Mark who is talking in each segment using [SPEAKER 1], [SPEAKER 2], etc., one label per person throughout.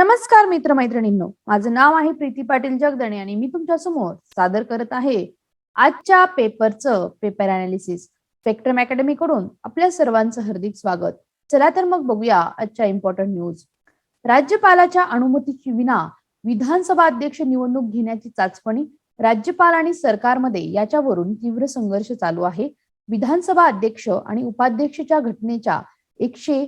[SPEAKER 1] नमस्कार मित्र मैत्रिणींनो माझं नाव आहे प्रीती पाटील जगदणे आणि मी तुमच्यासमोर सादर करत आहे आजच्या पेपरचं पेपर अनालिसिस स्पेक्ट्रम अकॅडमी कडून आपल्या सर्वांचं हार्दिक स्वागत. चला तर मग बघूया आजच्या इम्पॉर्टंट न्यूज राज्यपालाच्या अनुमतीची विना विधानसभा अध्यक्ष निवडणूक घेण्याची चाचपणी राज्यपाल आणि सरकारमध्ये याच्यावरून तीव्र संघर्ष चालू आहे. विधानसभा अध्यक्ष आणि उपाध्यक्षच्या घटनेच्या एकशे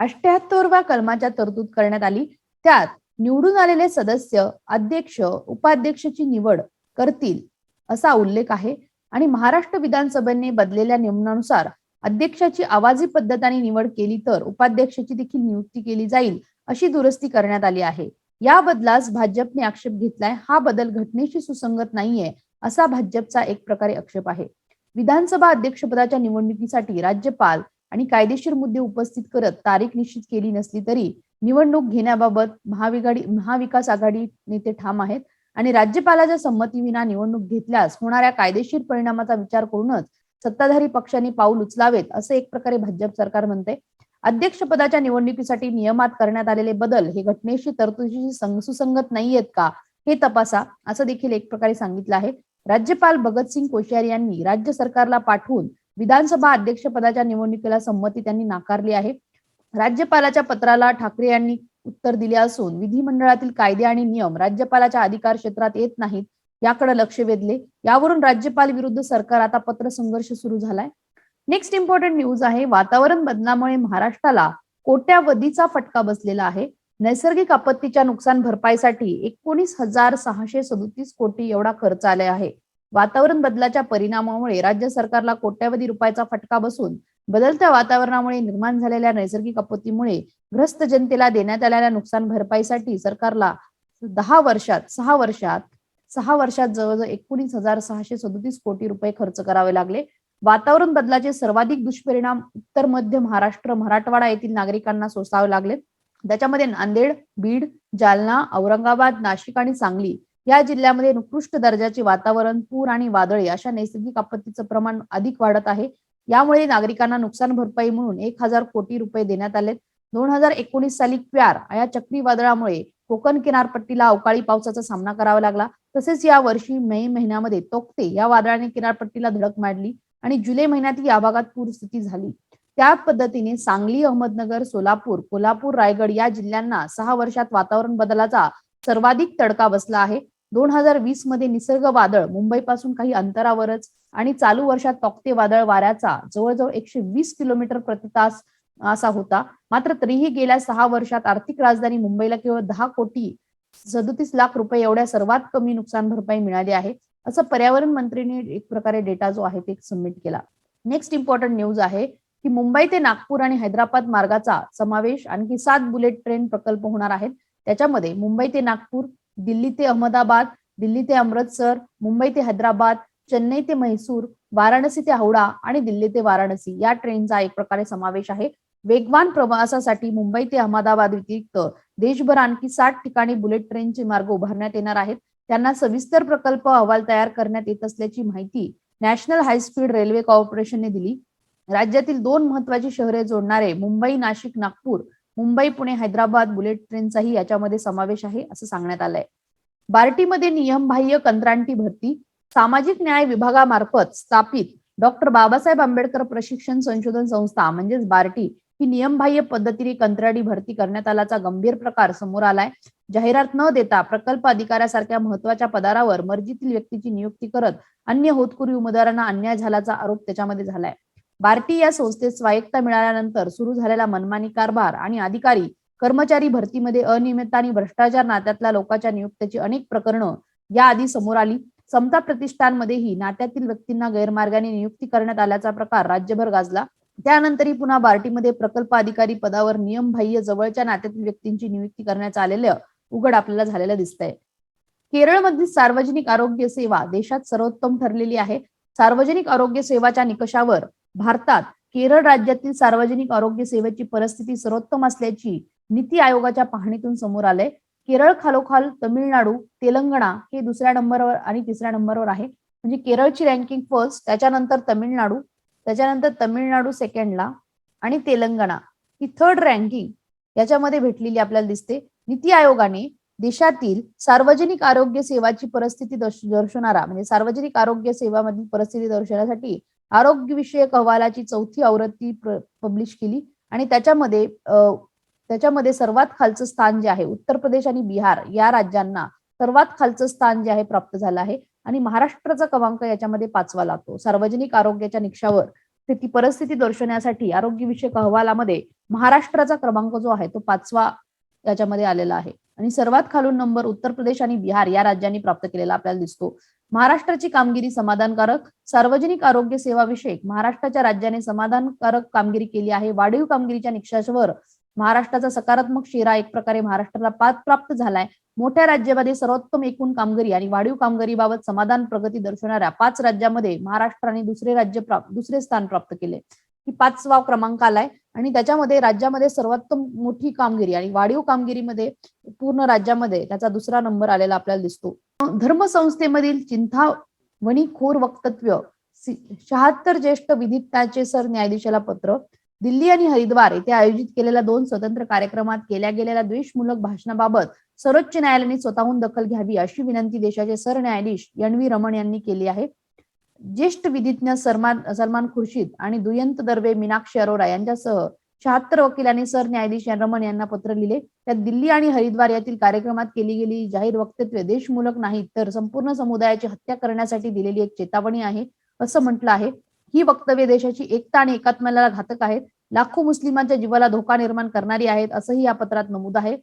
[SPEAKER 1] अठ्याहत्तरव्या कलमाच्या तरतूद करण्यात आली. त्यात निवडून आलेले सदस्य अध्यक्ष उपाध्यक्षची निवड करतील असा उल्लेख आहे. आणि महाराष्ट्र विधानसभेने बदलेल्या नियमानुसार अध्यक्षाची आवाजी पद्धतीने निवड केली तर उपाध्यक्षाची देखील नियुक्ती केली जाईल अशी दुरुस्ती करण्यात आली आहे. या बदलास भाजपने आक्षेप घेतलाय. हा बदल घटनेशी सुसंगत नाहीये असा भाजपचा एक प्रकारे आक्षेप आहे. विधानसभा अध्यक्षपदाच्या निवडणुकीसाठी राज्यपाल आणि कायदेशीर मुद्दे उपस्थित करत तारीख निश्चित केली नसली तरी निवडणूक घेण्याबाबत महाविघाडी महाविकास आघाडी नेते ठाम आहेत. आणि राज्यपालाच्या संमतीविना निवडणूक घेतल्यास होणाऱ्या कायदेशीर परिणामाचा विचार करूनच सत्ताधारी पक्षांनी पाऊल उचलावेत असे एक प्रकारे भाजप सरकार म्हणते अध्यक्षपदाच्या निवडणुकीसाठी नियमात करण्यात आलेले बदल हे घटनेशी तरतुदीशी सुसंगत नाहीयेत का हे तपासा असं देखील एक प्रकारे सांगितलं आहे. राज्यपाल भगतसिंग कोश्यारी यांनी राज्य सरकारला पाठवून विधानसभा अध्यक्षपदाच्या निवडणुकीला संमती त्यांनी नाकारली आहे. राज्यपालाच्या पत्राला ठाकरे यांनी उत्तर दिले असून विधिमंडळातील कायदे आणि नियम राज्यपालाच्या अधिकार क्षेत्रात येत नाहीत याकडे लक्ष वेधले. यावरून राज्यपाल विरुद्ध सरकार आता पत्र संघर्ष सुरू झालाय. नेक्स्ट इम्पॉर्टंट न्यूज आहे वातावरण बदलामुळे महाराष्ट्राला कोट्यावधीचा फटका बसलेला आहे. नैसर्गिक आपत्तीच्या नुकसान भरपाईसाठी एकोणीस हजार सहाशे सदोतीस कोटी एवढा खर्च आले आहे. वातावरण बदलाच्या परिणामामुळे राज्य सरकारला कोट्यावधी रुपयाचा फटका बसून बदलत्या वातावरणामुळे निर्माण झालेल्या नैसर्गिक आपत्तीमुळे ग्रस्त जनतेला देण्यात आलेल्या नुकसान भरपाईसाठी सरकारला दहा वर्षात सहा वर्षात सहा वर्षात जवळजवळ एकोणीस हजार सहाशे सदोतीस कोटी रुपये खर्च करावे लागले. वातावरण बदलाचे सर्वाधिक दुष्परिणाम उत्तर मध्य महाराष्ट्र मराठवाडा येथील नागरिकांना सोसावे लागले. त्याच्यामध्ये नांदेड बीड जालना औरंगाबाद नाशिक आणि सांगली या जिल्ह्यामध्ये उत्कृष्ट दर्जाचे वातावरण पूर आणि वादळे अशा नैसर्गिक आपत्तीचं प्रमाण अधिक वाढत आहे. यामुळे नागरिकांना नुकसान भरपाई म्हणून एक हजार कोटी रुपये देण्यात आले दोन हजार एकोणीस साली क्व्यार या चक्रीवादळामुळे कोकण किनारपट्टीला अवकाळी पावसाचा सामना करावा लागला. तसेच या वर्षी मे महिन्यामध्ये तोक्ते या वादळाने किनारपट्टीला धडक मारली आणि जुलै महिन्यात या भागात पूरस्थिती झाली. त्या पद्धतीने सांगली अहमदनगर सोलापूर कोल्हापूर रायगड या जिल्ह्यांना सहा वर्षात वातावरण बदलाचा सर्वाधिक तडका बसला आहे. दोन हजार वीसमध्ये निसर्ग वादळ मुंबईपासून काही अंतरावरच आणि चालू वर्षात तोक्ते वादळ वाऱ्याचा जवळजवळ एकशे वीस किलोमीटर प्रति तास असा होता. मात्र तरीही गेल्या सहा वर्षात आर्थिक राजधानी मुंबईला केवळ दहा कोटी सदोतीस लाख रुपये एवढ्या सर्वात कमी नुकसान भरपाई मिळाली आहे असं पर्यावरण मंत्रीने एक प्रकारे डेटा जो आहे ते सबमिट केला. नेक्स्ट इम्पॉर्टंट न्यूज आहे की मुंबई ते नागपूर आणि हैदराबाद मार्गाचा समावेश आणखी सात बुलेट ट्रेन प्रकल्प होणार आहेत. त्याच्यामध्ये मुंबई ते नागपूर दिल्ली ते अहमदाबाद दिल्ली ते अमृतसर मुंबई ते हैदराबाद चेन्नई ते म्हैसूर वाराणसी ते हावडा आणि दिल्ली ते वाराणसी. या ट्रेनचा एक प्रकारे समावेश आहे. वेगवान प्रवासासाठी मुंबई ते अहमदाबाद व्यतिरिक्त देशभर आणखी साठ ठिकाणी बुलेट ट्रेनचे मार्ग उभारण्यात येणार आहेत. त्यांना सविस्तर प्रकल्प अहवाल तयार करण्यात येत असल्याची माहिती नॅशनल हायस्पीड रेल्वे कॉर्पोरेशनने दिली. राज्यातील दोन महत्वाची शहरे जोडणारे मुंबई नाशिक नागपूर मुंबई पुणे हैदराबाद बुलेट ट्रेनचाही याच्यामध्ये समावेश आहे असं सांगण्यात आलंय. बार्टीमध्ये नियमबाह्य कंत्राटी भरती सामाजिक न्याय विभागामार्फत स्थापित डॉक्टर बाबासाहेब आंबेडकर प्रशिक्षण संशोधन संस्था म्हणजेच बार्टी ही नियमबाह्य पद्धतीने कंत्राटी भरती करण्यात आल्याचा गंभीर प्रकार समोर आलाय. जाहिरात न देता प्रकल्प अधिकाऱ्यासारख्या महत्त्वाच्या पदारावर मर्जीतील व्यक्तीची नियुक्ती करत अन्य होतकुरी उमेदवारांना अन्याय झाल्याचा आरोप त्याच्यामध्ये झालाय. बार्टी या संस्थेत स्वायत्ता मिळाल्यानंतर सुरू झालेला मनमानी कारभार आणि अधिकारी कर्मचारी भरतीमध्ये अनियमितता आणि भ्रष्टाचार नात्यातल्या लोकांच्या नियुक्तीची अनेक प्रकरणं याआधी समोर आली. समता प्रतिष्ठानमध्येही नात्यातील व्यक्तींना गैरमार्गाने नियुक्ती करण्यात आल्याचा प्रकार राज्यभर गाजला. त्यानंतरही पुन्हा बार्टीमध्ये प्रकल्प अधिकारी पदावर नियमबाह्य जवळच्या नात्यातील व्यक्तींची नियुक्ती करण्यात आलेलं उघड आपल्याला झालेलं दिसतंय. केरळमधील सार्वजनिक आरोग्य सेवा देशात सर्वोत्तम ठरलेली आहे. सार्वजनिक आरोग्य सेवाच्या निकषावर भारतात केरळ राज्यातील सार्वजनिक आरोग्य सेवेची परिस्थिती सर्वोत्तम असल्याची नीती आयोगाच्या पाहणीतून समोर आले केरळ खालोखाल तमिळनाडू तेलंगणा हे दुसऱ्या नंबरवर आणि तिसऱ्या नंबरवर आहे. म्हणजे केरळची रँकिंग फर्स्ट त्याच्यानंतर तमिळनाडू त्याच्यानंतर तमिळनाडू सेकंडला आणि तेलंगणा. ही थर्ड रँकिंग याच्यामध्ये भेटलेली आपल्याला दिसते. नीती आयोगाने देशातील सार्वजनिक आरोग्य सेवाची परिस्थिती दर्शवणारा म्हणजे सार्वजनिक आरोग्य सेवामधील परिस्थिती दर्शवण्यासाठी आरोग्यविषयक अहवालाची चौथी आवृत्ती पब्लिश केली. आणि त्याच्यामध्ये त्याच्यामध्ये सर्वात खालचं स्थान जे आहे उत्तर प्रदेश आणि बिहार या राज्यांना सर्वात खालचं स्थान जे आहे प्राप्त झालं आहे. आणि महाराष्ट्राचा क्रमांक याच्यामध्ये पाचवा लागतो. सार्वजनिक आरोग्याच्या निकषावर ते ती परिस्थिती दर्शवण्यासाठी आरोग्यविषयक अहवालामध्ये महाराष्ट्राचा क्रमांक जो आहे तो पाचवा याच्यामध्ये आलेला आहे. आणि सर्वात खालून नंबर उत्तर प्रदेश आणि बिहार या राज्यांनी प्राप्त केलेला आपल्याला दिसतो. महाराष्ट्राची कामगिरी समाधानकारक सार्वजनिक आरोग्य सेवा विषयक महाराष्ट्राच्या राज्याने समाधानकारक कामगिरी केली आहे. वाढीव कामगिरीच्या निकषावर महाराष्ट्राचा सकारात्मक शेरा एक प्रकारे महाराष्ट्राला पाच प्राप्त झालाय. मोठ्या राज्यामध्ये सर्वोत्तम एकूण कामगिरी आणि वाढीव कामगिरीबाबत समाधान प्रगती दर्शवणाऱ्या पाच राज्यामध्ये महाराष्ट्राने दुसरे राज्य प्राप्त दुसरे स्थान प्राप्त केले. ही पाचवा क्रमांक आलाय. आणि त्याच्यामध्ये राज्यामध्ये सर्वोत्तम मोठी कामगिरी आणि वाढीव कामगिरीमध्ये पूर्ण राज्यामध्ये त्याचा दुसरा नंबर आलेला आपल्याला दिसतो. धर्मसंस्थेमधील चिंतावणी खोर वक्तव्य शहात्तर ज्येष्ठ विधिज्ञाचे सर न्यायाधीशाला पत्र दिल्ली आणि हरिद्वार येथे आयोजित केलेल्या दोन स्वतंत्र कार्यक्रमात केल्या गेलेल्या द्वेषमूलक भाषणाबाबत सर्वोच्च न्यायालयाने स्वतःहून दखल घ्यावी अशी विनंती देशाचे सरन्यायाधीश एन व्ही रमण यांनी केली आहे. ज्येष्ठ विधिज्ञ सलमान सलमान खुर्शीद आणि दुयंत दर्वे मीनाक्षी अरोरा यांच्यासह शहात्तर वकिलांनी सरन्यायाधीश रमण यांना पत्र लिहिले. त्यात दिल्ली आणि हरिद्वार यातील कार्यक्रमात केली गेली जाहीर वक्तव्य देशमूलक नाहीत तर संपूर्ण समुदायाची हत्या करण्यासाठी दिलेली एक चेतावणी आहे असं म्हटलं आहे. ही वक्तव्य देशाची एकता आणि एकात्म्याला घातक आहेत लाखो मुस्लिमांच्या जीवाला धोका निर्माण करणारी आहेत असंही या पत्रात नमूद आहे.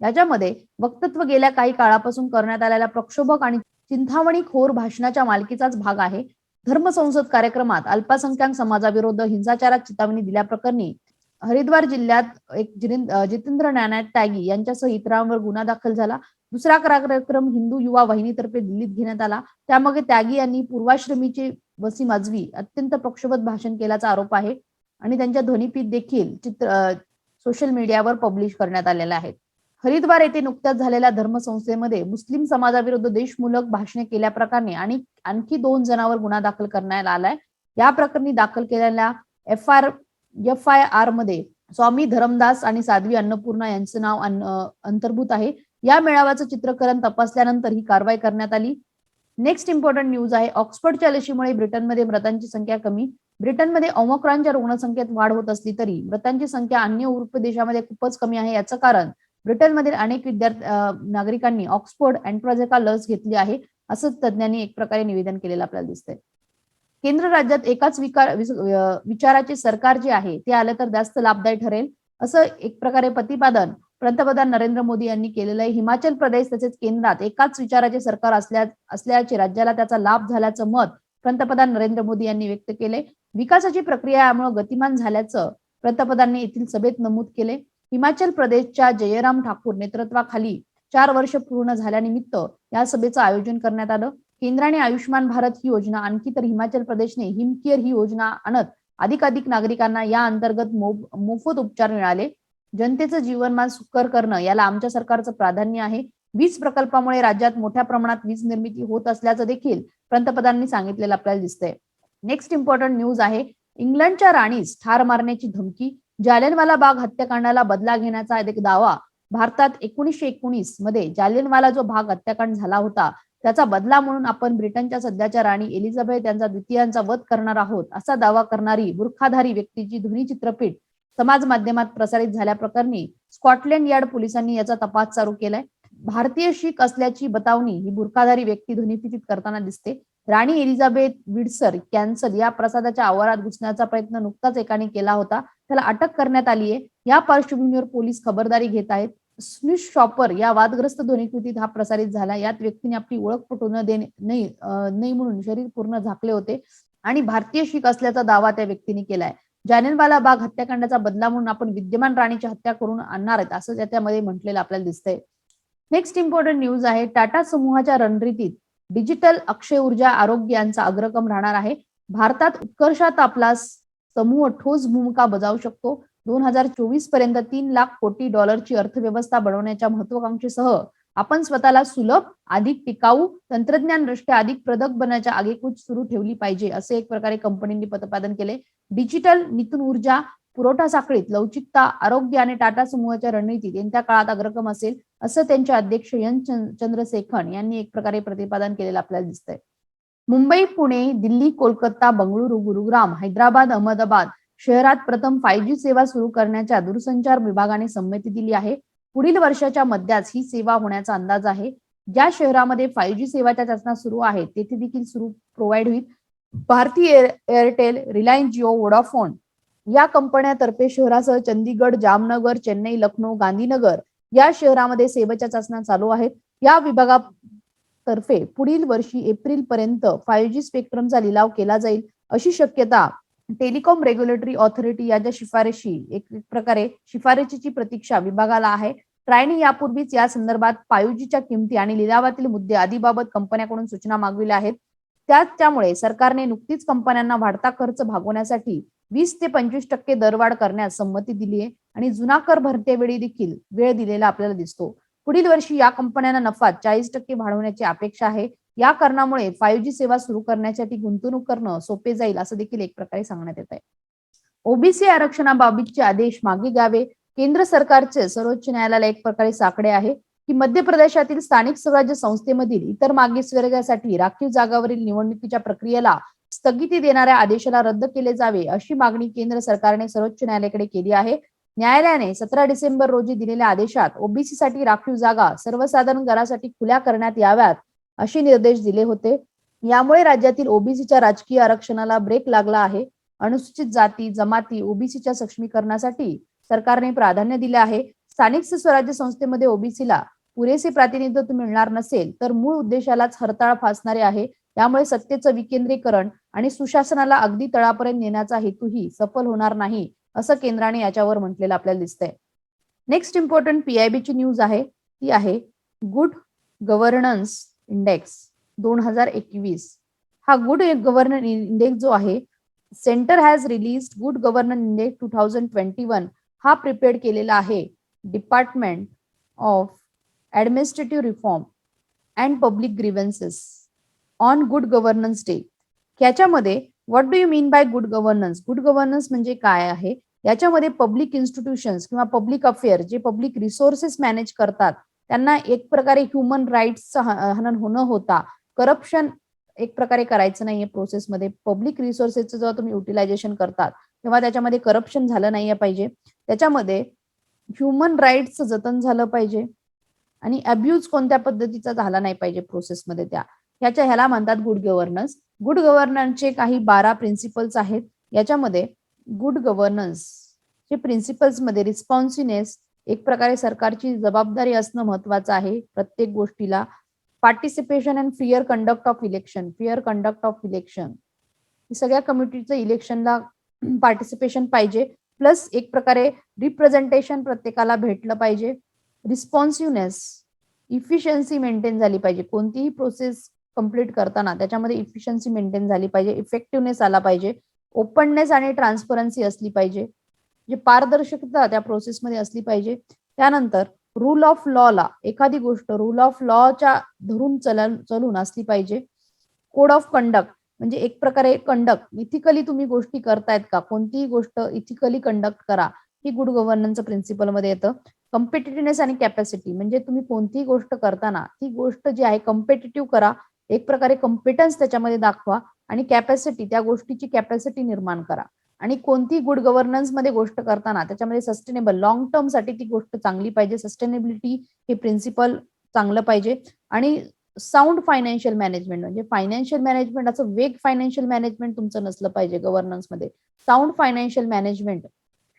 [SPEAKER 1] याच्यामध्ये वक्तव्य गेल्या काही काळापासून करण्यात आलेल्या प्रक्षोभक आणि चिंतावणी खोर भाषणाच्या मालकीचाच भाग आहे. धर्मसंसद कार्यक्रमात अल्पसंख्याक समाजाविरुद्ध हिंसाचारात चितावणी दिल्याप्रकरणी हरिद्वार जिल्ह्यात एक जितेंद्र नानायक त्यागी यांच्यासह इतरांवर गुन्हा दाखल झाला. दुसरा कार्यक्रम हिंदू युवा वाहिनीतर्फे दिल्लीत घेण्यात आला. त्यामध्ये त्यागी यांनी पूर्वाश्रमीचे वसीम आजवी अत्यंत प्रक्षोभक भाषण केल्याचा आरोप आहे आणि त्यांच्या ध्वनिपीत देखील चित्र सोशल मीडियावर पब्लिश करण्यात आलेल्या आहेत हरिद्वार येथे नुकत्याच झालेल्या धर्मसंस्थेमध्ये मुस्लिम समाजाविरुद्ध देशमूलक भाषणे केल्याप्रकारे आणि आणखी दोन जणांवर गुन्हा दाखल करण्यात आलाय. या प्रकरणी दाखल केलेल्या एफ आर एफ आय आरमध्ये स्वामी धरमदास आणि साध्वी अन्नपूर्णा यांचं नाव अंतर्भूत आहे. या मेळाव्याचं चित्रकरण तपासल्यानंतर ही कारवाई करण्यात आली. नेक्स्ट इम्पॉर्टंट न्यूज आहे. ऑक्सफर्डच्या लशीमुळे ब्रिटनमध्ये मृतांची संख्या कमी. ब्रिटनमध्ये ओमक्रॉनच्या रुग्णसंख्येत वाढ होत असली तरी मृतांची संख्या अन्य उर्फ देशामध्ये खूपच कमी आहे याचं कारण ब्रिटनमधील अनेक विद्यार्थी नागरिकांनी ऑक्सफोर्ड अँट्रोझेका लस घेतली आहे असं तज्ज्ञांनी एक प्रकारे निवेदन केलेलं आपल्याला दिसतंय. केंद्र राज्यात एकाच विकार विचाराचे सरकार जे आहे ते आलं तर जास्त लाभदायी ठरेल असं एक प्रकारे प्रतिपादन पंतप्रधान नरेंद्र मोदी यांनी केलेलं आहे. हिमाचल प्रदेश तसेच केंद्रात एकाच विचाराचे सरकार असल्या असल्याचे राज्याला त्याचा लाभ झाल्याचं मत पंतप्रधान नरेंद्र मोदी यांनी व्यक्त केले विकासाची प्रक्रिया यामुळे गतिमान झाल्याचं पंतप्रधानांनी येथील सभेत नमूद केले हिमाचल प्रदेशच्या जयराम ठाकूर नेतृत्वाखाली चार वर्ष पूर्ण झाल्यानिमित्त या सभेचं आयोजन करण्यात आलं. केंद्राने आयुष्यमान भारत ही योजना आणखी तर हिमाचल प्रदेशने हिमकेअर ही योजना आणत अधिकाधिक नागरिकांना या अंतर्गत मोफत उपचार मिळाले. जनतेचं जीवनमान सुकर करणं याला आमच्या सरकारचं प्राधान्य आहे. वीज प्रकल्पामुळे राज्यात मोठ्या प्रमाणात वीज निर्मिती होत असल्याचं देखील पंतप्रधानांनी सांगितलेलं आपल्याला दिसतंय. नेक्स्ट इम्पॉर्टंट न्यूज आहे. इंग्लंडच्या राणीस ठार मारण्याची धमकी. जालियनवाला बाग हत्याकांडाला बदला घेण्याचा एक दावा भारतात एकोणीसशे एकोणीसमध्ये जालियनवाला जो भाग हत्याकांड झाला होता त्याचा बदला म्हणून आपण ब्रिटनच्या सध्याच्या राणी एलिझाबेथ यांचा द्वितीयांचा वध करणार आहोत असा दावा करणारी बुरखाधारी व्यक्तीची ध्वनी चित्रपीठ समाज माध्यमात प्रसारित झाल्याप्रकरणी स्कॉटलँड यार्ड पोलिसांनी याचा तपास चालू केलाय. भारतीय शीख असल्याची बतावणी ही बुरखाधारी व्यक्ती ध्वनिफितीत करताना दिसते. राणी एलिझाबेथ विडसर कॅन्सर या प्रसादाच्या आवारात घुसण्याचा प्रयत्न नुकताच एकाने केला होता. त्याला अटक करण्यात आली आहे. या पार्श्वभूमीवर पोलीस खबरदारी घेत आहेत. स्निश शॉपर या वादग्रस्त ध्वनिकृतीत हा प्रसारित झाला. यात व्यक्तीने आपली ओळख पटू न देणे नाही नाही म्हणून शरीर पूर्ण झाकले होते आणि भारतीय शीख असल्याचा दावा त्या व्यक्तीने केलाय. जानेनवाला बाग हत्याकांडाचा बदला म्हणून आपण विद्यमान राणीची हत्या करून आणणार आहेत असं त्यामध्ये म्हटलेलं आपल्याला दिसतंय. नेक्स्ट इम्पॉर्टंट न्यूज आहे. टाटा समूहाच्या रणनीतीत डिजिटल अक्षय ऊर्जा आरोग्य यांचा अग्रक्रम राहणार आहे. भारतात उत्कर्षात आपला समूह ठोस भूमिका बजावू शकतो. दोन हजार चोवीसपर्यंत तीन लाख कोटी डॉलरची अर्थव्यवस्था बनवण्याच्या महत्वाकांक्षेसह आपण स्वतःला सुलभ अधिक टिकाऊ तंत्रज्ञान दृष्ट्या अधिक प्रदक बनण्याच्या आगेकूच सुरू ठेवली पाहिजे असे एक प्रकारे कंपनींनी प्रतिपादन केले. डिजिटल नितून ऊर्जा पुरवठा साखळीत लवचिकता आरोग्य आणि टाटा समूहाच्या रणनीतीत येत्या काळात अग्रक्रम असेल. असं त्यांचे अध्यक्ष एन चंद्रशेखर यांनी एक प्रकारे प्रतिपादन केलेलं आपल्याला दिसतंय. मुंबई पुणे दिल्ली कोलकाता बंगळुरू गुरुग्राम हैदराबाद अहमदाबाद शहरात प्रथम फाय जी सेवा सुरू करण्याच्या दूरसंचार विभागाने संमती दिली आहे. पुढील वर्षाच्या मध्यात ही सेवा होण्याचा अंदाज आहे. ज्या शहरामध्ये फाय जी सेवाच्या चाचण्या सुरू आहेत तेथे देखील सुरू प्रोव्हाइड होईल. भारतीय air Airtel Reliance Jio Vodafone या कंपन्यातर्फे शहरासह चंदीगड जामनगर चेन्नई लखनौ गांधीनगर या शहरामध्ये सेवेच्या चाचण्या चालू आहेत. या विभागातर्फे पुढील वर्षी एप्रिल पर्यंत फाय जी स्पेक्ट्रमचा लिलाव केला जाईल अशी शक्यता टेलिकॉम रेग्युलेटरी ऑथॉरिटी याच्या शिफारशी एक प्रकारे शिफारशीची प्रतीक्षा विभागाला आहे. ट्रायने यापूर्वीच या संदर्भात फायुजीच्या किमती आणि लिलावातील मुद्दे आदीबाबत कंपन्याकडून सूचना मागविल्या आहेत. त्याच त्यामुळे सरकारने नुकतीच कंपन्यांना वाढता खर्च भागवण्यासाठी वीस ते पंचवीस टक्के दरवाढ करण्यास संमती दिली आहे. आणि जुना कर भरतेवेळी देखील वेळ दिलेला आपल्याला दिसतो. पुढील वर्षी या कंपन्यांना नफा चाळीस टक्के वाढवण्याची अपेक्षा आहे. या कारणामुळे फाईव्ह जी सेवा सुरू करण्यासाठी गुंतवणूक करणं सोपे जाईल असं देखील एक प्रकारे सांगण्यात येत आहे ओबीसी आरक्षणाबाबतचे आदेश मागे घ्यावे. केंद्र सरकारचे सर्वोच्च न्यायालयाला एक प्रकारे साकडे आहे की मध्य प्रदेशातील स्थानिक स्वराज्य संस्थेमधील इतर मागासवर्गासाठी राखीव जागावरील निवडणुकीच्या प्रक्रियेला स्थगिती देणाऱ्या आदेशाला रद्द केले जावे अशी मागणी केंद्र सरकारने सर्वोच्च न्यायालयाकडे केली आहे. न्यायालयाने सतरा डिसेंबर रोजी दिलेल्या आदेशात ओबीसी साठी राखीव जागा सर्वसाधारण घरासाठी खुल्या करण्यात याव्यात असे निर्देश दिले होते. यामुळे राज्यातील ओबीसीच्या राजकीय आरक्षणाला ब्रेक लागला आहे. अनुसूचित जाती जमाती ओबीसीच्या सक्षमीकरणासाठी सरकारने प्राधान्य दिले आहे. स्थानिक स्वराज्य संस्थेमध्ये ओबीसीला पुरेसे प्रातिनिधित्व मिळणार नसेल तर मूळ उद्देशालाच हरताळ फासणारे आहे. त्यामुळे सत्तेचं विकेंद्रीकरण आणि सुशासनाला अगदी तळापर्यंत नेण्याचा हेतूही सफल होणार नाही. असं केंद्राने याच्यावर म्हटलेलं आपल्याला दिसतंय. नेक्स्ट इम्पॉर्टंट पीआयबीची न्यूज आहे. ती आहे गुड गव्हर्नन्स इंडेक्स दोन हजार एकवीस. हा गुड गव्हर्नन्स इंडेक्स जो आहे centre has release good governance index two thousand twenty one हा प्रिपेअर्ड केलेला आहे department of administrative reform and public grievances on good governance day याच्यामध्ये what do you mean by good governance good governance म्हणजे काय आहे? याच्यामध्ये public institutions किंवा public affair जे पब्लिक रिसोर्सेस मॅनेज करतात त्यांना एक प्रकारे ह्युमन राईट्स हनन होणं होता करप्शन एक प्रकारे करायचं नाहीये प्रोसेसमध्ये पब्लिक रिसोर्सेसचं जेव्हा तुम्ही युटिलायझेशन करतात तेव्हा त्याच्यामध्ये करप्शन झालं नाहीये पाहिजे. त्याच्यामध्ये ह्युमन राईट्सचं जतन झालं पाहिजे. आणि अब्यूज कोणत्या पद्धतीचा झाला नाही पाहिजे प्रोसेसमध्ये त्या. ह्याच्या ह्याला म्हणतात गुड गव्हर्नन्स गुड गव्हर्नन्सचे काही बारा प्रिन्सिपल्स आहेत. याच्यामध्ये गुड गव्हर्नन्स चे प्रिन्सिपल्समध्ये रिस्पॉन्सिनेस एक प्रकारे सरकारची जबाबदारी असणं महत्वाचं आहे प्रत्येक गोष्टीला. Participation and fear conduct of election fear conduct of election सगळ्या कम्युनिटीचं इलेक्शनला पार्टिसिपेशन पाहिजे. प्लस एक प्रकारे रिप्रेझेंटेशन प्रत्येकाला भेटलं पाहिजे. रिस्पॉन्सिव्हनेस इफिशियन्सी मेंटेन झाली पाहिजे. कोणतीही प्रोसेस कंप्लीट करताना त्याच्यामध्ये इफिशियन्सी मेंटेन झाली पाहिजे इफेक्टिव्हनेस आला पाहिजे ओपननेस आणि ट्रान्सपरन्सी असली पाहिजे जे पारदर्शकता त्या प्रोसेसमध्ये असली पाहिजे. त्यानंतर रूल ऑफ लॉ ला एखादी गोष्ट रूल ऑफ लॉच्या धरून चलन चलून असली पाहिजे. कोड ऑफ कंडक्ट म्हणजे एक प्रकारे कंडक्ट इथिकली तुम्ही गोष्टी करतायत का? कोणतीही गोष्ट इथिकली कंडक्ट करा. ही गुड गव्हर्नन्स प्रिन्सिपलमध्ये येतं. कम्पिटेटिव्हनेस आणि कॅपॅसिटी म्हणजे तुम्ही कोणतीही गोष्ट करताना ती गोष्ट जी आहे कम्पिटेटिव्ह करा. एक प्रकारे कॉम्पिटन्स त्याच्यामध्ये दाखवा आणि कॅपॅसिटी त्या गोष्टीची कॅपॅसिटी निर्माण करा. आणि कोणती गुड गव्हर्नन्समध्ये गोष्ट करताना त्याच्यामध्ये सस्टेनेबल लॉंग टर्मसाठी ती गोष्ट चांगली पाहिजे. सस्टेनेबिलिटी हे प्रिन्सिपल चांगलं पाहिजे. आणि साऊंड फायनान्शियल मॅनेजमेंट म्हणजे फायनान्शियल मॅनेजमेंट असं वेग फायनान्शियल मॅनेजमेंट तुमचं नसलं पाहिजे गव्हर्नन्समध्ये. Sound financial management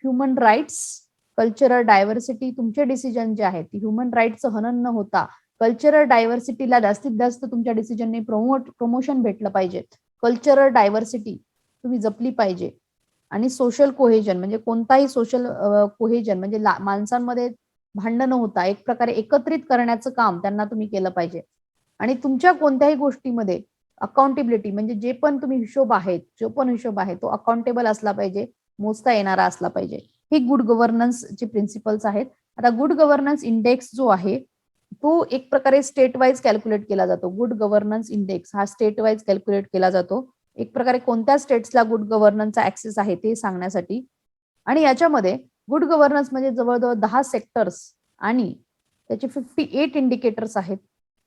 [SPEAKER 1] human rights cultural diversity तुमचे डिसिजन जे आहेत ह्युमन राईटचं हनन न होता कल्चरल डायव्हर्सिटीला जास्तीत जास्त तुमच्या डिसिजनने प्रमोट प्रमोशन भेटलं पाहिजे. कल्चरल डायव्हर्सिटी तुम्ही जपली पाहिजे. आणि सोशल कोहेजन म्हणजे कोणताही सोशल कोहेजन म्हणजे माणसांमध्ये भांडण होता एक प्रकारे एकत्रित करण्याचं काम त्यांना तुम्ही केलं पाहिजे. आणि तुमच्या कोणत्याही गोष्टीमध्ये अकाउंटेबिलिटी म्हणजे जे पण तुम्ही हिशोब आहेत जो पण हिशोब आहे तो अकाउंटेबल असला पाहिजे मोजता येणारा असला पाहिजे. ही गुड गव्हर्नन्स चे प्रिन्सिपल्स आहेत. आता गुड गव्हर्नन्स इंडेक्स जो आहे तो एक प्रकारे स्टेट वाईज कॅल्क्युलेट केला जातो. गुड गव्हर्नन्स इंडेक्स हा स्टेट वाईज कॅल्क्युलेट केला जातो. एक प्रकारे कोणत्या स्टेट्सला गुड गव्हर्नन्सचा ऍक्सेस आहे ते सांगण्यासाठी. आणि याच्यामध्ये गुड गव्हर्नन्स म्हणजे जवळजवळ दहा सेक्टर्स आणि त्याचे फिफ्टी एट इंडिकेटर्स आहेत.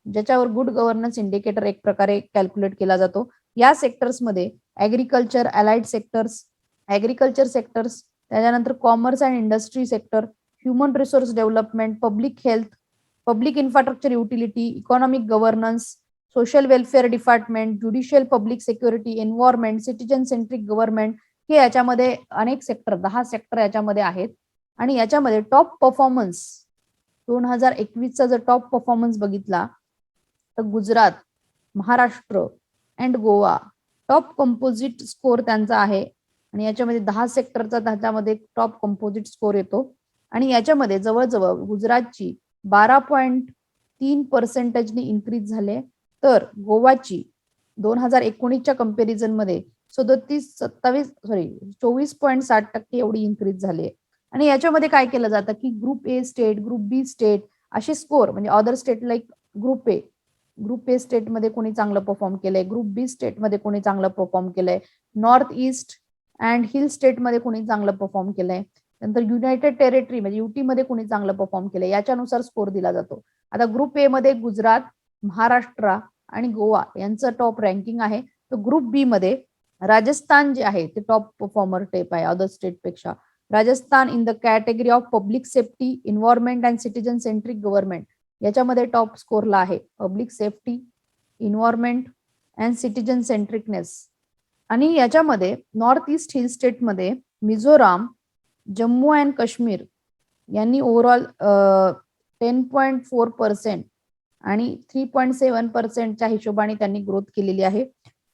[SPEAKER 1] ज्याच्यावर गुड गव्हर्नन्स इंडिकेटर एक प्रकारे कॅल्क्युलेट केला जातो. या सेक्टर्समध्ये agriculture allied sectors agriculture sectors त्याच्यानंतर commerce and industry sector human resource development public health public infrastructure utility economic governance social welfare department judicial public security environment citizen centric government हे याच्यामध्ये अनेक sector दहा sector याच्यामध्ये आहेत. आणि याच्यामध्ये top performance दोन हजार एकवीसचा जर टॉप परफॉर्मन्स बघितला तर Gujarat Maharashtra and Goa top composite score त्यांचा आहे. आणि याच्यामध्ये दहा सेक्टरचा त्याच्यामध्ये टॉप कंपोजिट स्कोर येतो. आणि याच्यामध्ये जवळजवळ गुजरातची बारा पॉईंट तीन पर्सेंटेजनी इन्क्रीज झाले. तर गोवाची दोन हजार एकोणीसच्या कम्पॅरिझनमध्ये सदोतीस सत्तावीस सॉरी चोवीस पॉईंट साठ टक्के एवढी इन्क्रीज झाली. आहे आणि याच्यामध्ये काय केलं जातं की group A state group B state असे स्कोर म्हणजे other state like group A group A स्टेटमध्ये कोणी चांगलं परफॉर्म केलंय ग्रुप बी स्टेटमध्ये कोणी चांगलं परफॉर्म केलंय नॉर्थ ईस्ट अँड हिल स्टेटमध्ये कोणी चांगलं परफॉर्म केलंय. नंतर युनायटेड टेरिटरी म्हणजे युटी मध्ये कोणी चांगलं परफॉर्म केलं याच्यानुसार स्कोर दिला जातो. आता ग्रुप ए मध्ये गुजरात महाराष्ट्र आणि गोवा यांचं टॉप रँकिंग आहे. तर ग्रुप बी मध्ये राजस्थान जे आहे ते टॉप परफॉर्मर टेप आहे other स्टेटपेक्षा Rajasthan in the category of public safety environment and citizen centric government याच्यामध्ये टॉप स्कोरला आहे. Public safety environment and citizen centricness आणि याच्यामध्ये नॉर्थ ईस्ट हिल स्टेटमध्ये मिझोराम जम्मू अँड काश्मीर यांनी overall ten point four percent आणि थ्री पॉईंट सेवन पर्सेंटच्या हिशोबाने त्यांनी ग्रोथ केलेली आहे.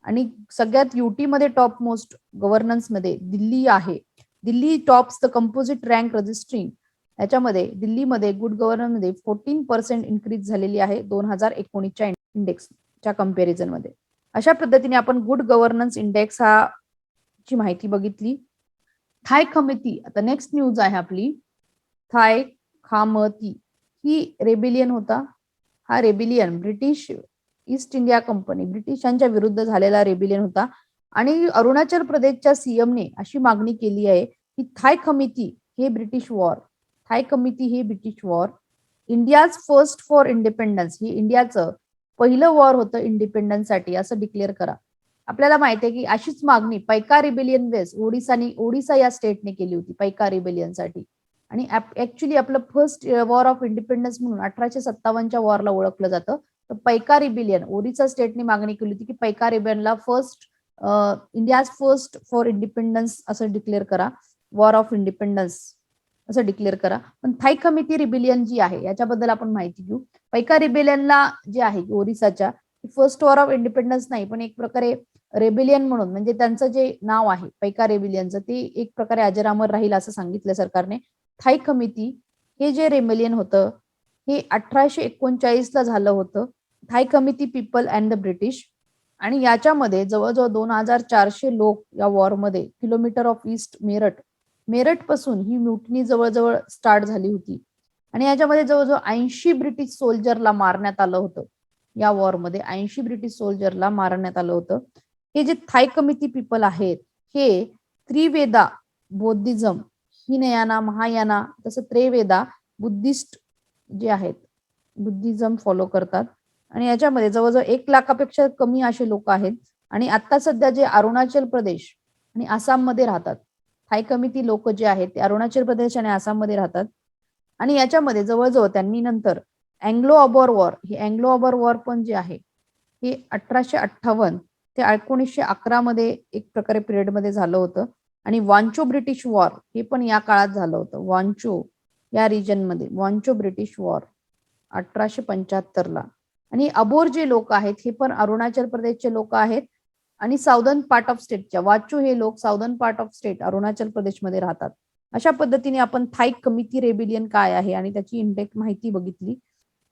[SPEAKER 1] आणि सगळ्यात युटीमध्ये टॉप मोस्ट गव्हर्नन्समध्ये दिल्ली आहे. Delhi tops the composite rank registering याच्यामध्ये दिल्लीमध्ये गुड गव्हर्नन्समध्ये फोर्टीन पर्सेंट इन्क्रीज झालेली आहे दोन हजार एकोणीसच्या इंडेक्सच्या कंपॅरिझनमध्ये. अशा पद्धतीने आपण गुड गव्हर्नन्स इंडेक्स हा ची माहिती बघितली. थाय खमिती. आता नेक्स्ट न्यूज आहे आपली. थाय खामती. ही रेबिलियन होता. हा rebellion British East India Company ब्रिटिशांच्या विरुद्ध झालेला रेबिलियन होता. आणि अरुणाचल प्रदेशच्या सीएमने अशी मागणी केली आहे की थाय खमिती हे ब्रिटिश वॉर थाय कमिटी हे British war India's first for independence हे इंडियाचं पहिलं वॉर होतं इंडिपेंडन्ससाठी असं डिक्लेअर करा. आपल्याला माहिती आहे की अशीच मागणी पैका रिबेलियन वेस्ट ओडिसानी ओडिसा या स्टेटने केली होती पैका रिबेलियनसाठी आणि ऍक्च्युली आपलं फर्स्ट वॉर ऑफ इंडिपेंडन्स म्हणून अठराशे सत्तावन्नच्या वॉरला ओळखलं जातं. तर पैका रिबिलियन ओरिसा स्टेटने मागणी केली होती की Paika रिबिलियनला first India first for independence असं डिक्लेअर करा. वॉर ऑफ इंडिपेंडन्स असं डिक्लेअर करा. पण थाई कमिटी रिबिलियन जी आहे याच्याबद्दल आपण माहिती घेऊ. पैका रिबिलियनला जे आहे ओरिसाच्या फर्स्ट वॉर ऑफ इंडिपेंडन्स नाही पण एक प्रकारे रेबिलियन म्हणून म्हणजे त्यांचं जे नाव आहे पैका रेबिलियनचं ते एक प्रकारे अजरामर राहील असं सांगितलं सरकारने. थाय कमिटी हे जे रेबिलियन होतं हे अठराशे एकोणचाळीस ला झालं होतं. थाय committee people and the British आणि याच्यामध्ये जवळजवळ दोन हजार चारशे लोक या वॉरमध्ये किलोमीटर ऑफ ईस्ट मेरठ मेरठपासून ही म्युटनी जवळजवळ स्टार्ट झाली होती. आणि याच्यामध्ये जवळजवळ ऐंशी ब्रिटिश सोल्जरला मारण्यात आलं होतं. या वॉरमध्ये ऐंशी ब्रिटिश सोल्जरला मारण्यात आलं होतं. हे जे थाय कमिटी पीपल आहेत हे त्रिवेदा बौद्धिझम हिनयाना महायाना तसं त्रेवेदा बुद्धिस्ट जे आहेत बुद्धिझम फॉलो करतात. आणि याच्यामध्ये जवळजवळ एक लाखापेक्षा कमी असे लोक आहेत. आणि आता सध्या जे अरुणाचल प्रदेश आणि आसाममध्ये राहतात थाय कमिटी लोक जे आहेत ते अरुणाचल प्रदेश आणि आसाममध्ये राहतात. आणि याच्यामध्ये जवळजवळ त्यांनी नंतर अँग्लो अबॉर वॉर हे अँग्लो अबॉर वॉर पण जे आहे हे अठराशे अठ्ठावन्न ते एकोणीसशे अकरा मध्ये एक प्रकारे पिरियडमध्ये झालं होतं. आणि वांचो ब्रिटिश वॉर हे पण या काळात झालं होतं. वांचो या रिजनमध्ये वांचो ब्रिटिश वॉर अठराशे पंच्याहत्तर ला. आणि अबोर जे लोक आहेत हे पण अरुणाचल प्रदेशचे लोक आहेत. आणि साऊदर्न पार्ट ऑफ स्टेटच्या वाचू हे लोक southern part of state Arunachal प्रदेशमध्ये राहतात. अशा पद्धतीने आपण थाईक कमिटी रेबिलियन काय आहे? आणि त्याची इंटेक माहिती बघितली.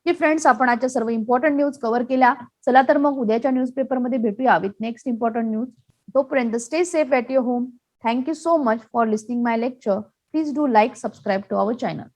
[SPEAKER 1] की फ्रेंड्स आपण आजच्या सर्व इम्पॉर्टंट न्यूज कव्हर केल्या. चला तर मग उद्याच्या न्यूज पेपरमध्ये भेटूया विथ नेक्स्ट इम्पॉर्टंट न्यूज तोपर्यंत stay safe at your home thank you so much for listening my lecture please do like subscribe to our channel